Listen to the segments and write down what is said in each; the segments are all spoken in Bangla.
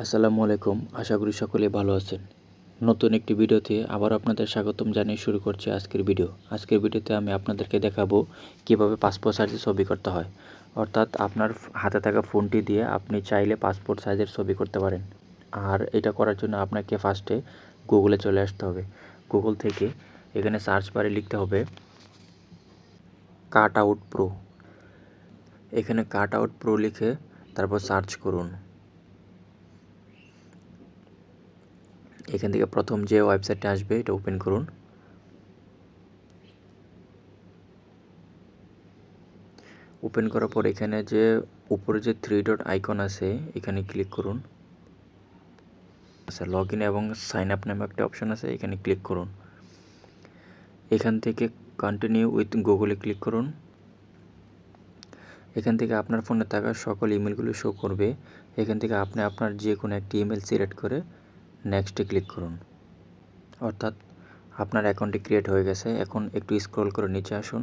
আসসালামু আলাইকুম। আশা করি সকলে ভালো আছেন। নতুন একটি ভিডিওতে আবার আপনাদের স্বাগতম জানিয়ে শুরু করছি আজকের ভিডিও। আজকের ভিডিওতে আমি আপনাদেরকে দেখাবো কীভাবে পাসপোর্ট সাইজের ছবি করতে হয়। অর্থাৎ আপনার হাতে থাকা ফোনটি দিয়ে আপনি চাইলে পাসপোর্ট সাইজের ছবি করতে পারেন। আর এটা করার জন্য আপনাকে ফার্স্টে গুগলে চলে আসতে হবে। গুগল থেকে এখানে সার্চ বারে লিখতে হবে কাট আউট প্রো এখানে কাট আউট প্রো লিখে তারপর সার্চ করুন। এখান থেকে প্রথম যে ওয়েবসাইটটা আসবে, এটা ওপেন করুন। ওপেন করার পর এখানে যে উপরে যে থ্রি ডট আইকন আছে, এখানে ক্লিক করুন। আচ্ছা লগ ইন এবং সাইন আপ নামে একটা অপশান আছে, এখানে ক্লিক করুন। এখান থেকে কন্টিনিউ উইথ গুগলে ক্লিক করুন। এখান থেকে আপনার ফোনে থাকা সকল ইমেলগুলো শো করবে। এখান থেকে আপনি আপনার যে কোনো একটি ইমেল সিলেক্ট করে নেক্সটে ক্লিক করুন। অর্থাৎ আপনার অ্যাকাউন্টটি ক্রিয়েট হয়ে গেছে। এখন একটু স্ক্রল করে নিচে আসুন।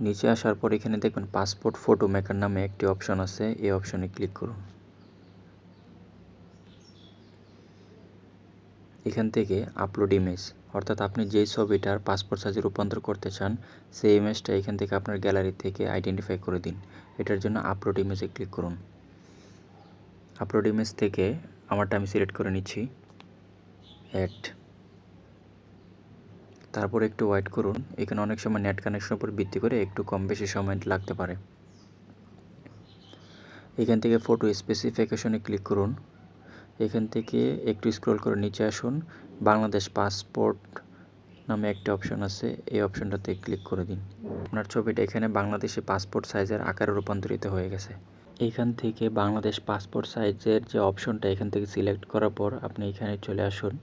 নিচে আসার পর এখানে দেখবেন পাসপোর্ট ফটো মেকার নামে একটি অপশন আছে। এই অপশনে ক্লিক করুন। এখান থেকে আপলোড ইমেজ অর্থাৎ আপনি যেই ছবিটার পাসপোর্ট সাইজে রূপান্তর করতে চান, সেই ইমেজটা এখান থেকে আপনার গ্যালারি থেকে আইডেন্টিফাই করে দিন। এটার জন্য আপলোড ইমেজে ক্লিক করুন। আপলোড ইমেজ থেকে আমারটা আমি সিলেক্ট করে নিচ্ছি। অ্যাড তারপর একটু ওয়েট করুন। এখানে অনেক সময় নেট কানেকশনের উপর ভিত্তি করে একটু কম বেশি সময় লাগতে পারে। এখান থেকে ফটো স্পেসিফিকেশনে ক্লিক করুন। এখান থেকে একটু স্ক্রল করে নিচে আসুন। বাংলাদেশ পাসপোর্ট নামে একটা অপশন আছে। এই অপশনটাতে ক্লিক করে দিন। আপনার ছবিটা এখানে বাংলাদেশি পাসপোর্ট সাইজের আকারে রূপান্তরিত হয়ে গেছে। এখান থেকে বাংলাদেশ পাসপোর্ট সাইজের যে অপশনটা এখান থেকে সিলেক্ট করার পর আপনি এখানে চলে আসুন।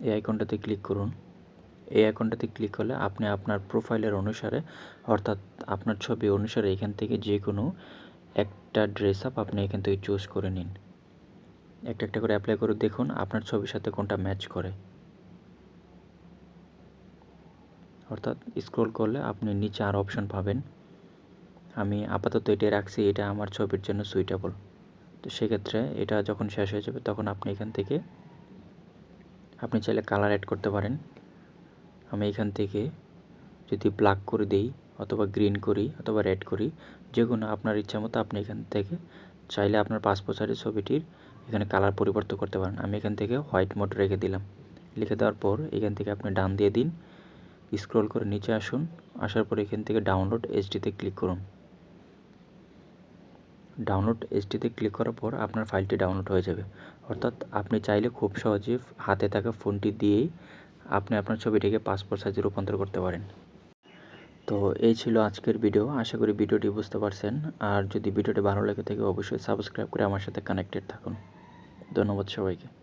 এই আইকনটাতে ক্লিক করুন। এই আইকনটাতে ক্লিক করলে আপনি আপনার প্রোফাইলের অনুসারে, অর্থাৎ আপনার ছবি অনুসারে এখান থেকে যে কোনো একটা ড্রেস আপ আপনি এখান থেকে চুজ করে নিন। একটা একটা করে অ্যাপ্লাই করে দেখুন আপনার ছবির সাথে কোনটা ম্যাচ করে। অর্থাৎ স্ক্রল করলে আপনি নিচে আর অপশন পাবেন। আমি আপাতত এটাই রাখছি, এটা আমার ছবির জন্য সুইটেবল তো সেক্ষেত্রে এটা যখন শেষ হয়ে যাবে তখন আপনি এখান থেকে, আপনি চাইলে কালার অ্যাড করতে পারেন। আমি এখান থেকে যদি ব্ল্যাক করে দিই অথবা গ্রিন করি অথবা রেড করি যে কোনো আপনার ইচ্ছা মতো আপনি এখান থেকে চাইলে আপনার পাসপোর্ট সাইজের ছবিটির এখানে কালার পরিবর্তন করতে পারেন। আমি এখান থেকে হোয়াইট মোড রেখে দিলাম। লিখে দেওয়ার পর এখান থেকে আপনি ডান দিয়ে দিন। স্ক্রল করে নিচে আসুন। আসার পর এখান থেকে ডাউনলোড এইচডিতে ক্লিক করুন। ডাউনলোড এইচডিতে ক্লিক করার পর আপনার ফাইলটি ডাউনলোড হয়ে যাবে। অর্থাৎ আপনি চাইলে খুব সহজে হাতে থাকা ফোনটি দিয়েই আপনি আপনার ছবিটিকে পাসপোর্ট সাইজে রূপান্তর করতে পারেন। তো এই ছিল আজকের ভিডিও আশা করি ভিডিওটি বুঝতে পারছেন। আর যদি ভিডিওটি ভালো লেগে থাকে, অবশ্যই সাবস্ক্রাইব করে আমার সাথে কানেক্টেড থাকুন। ধন্যবাদ সবাইকে।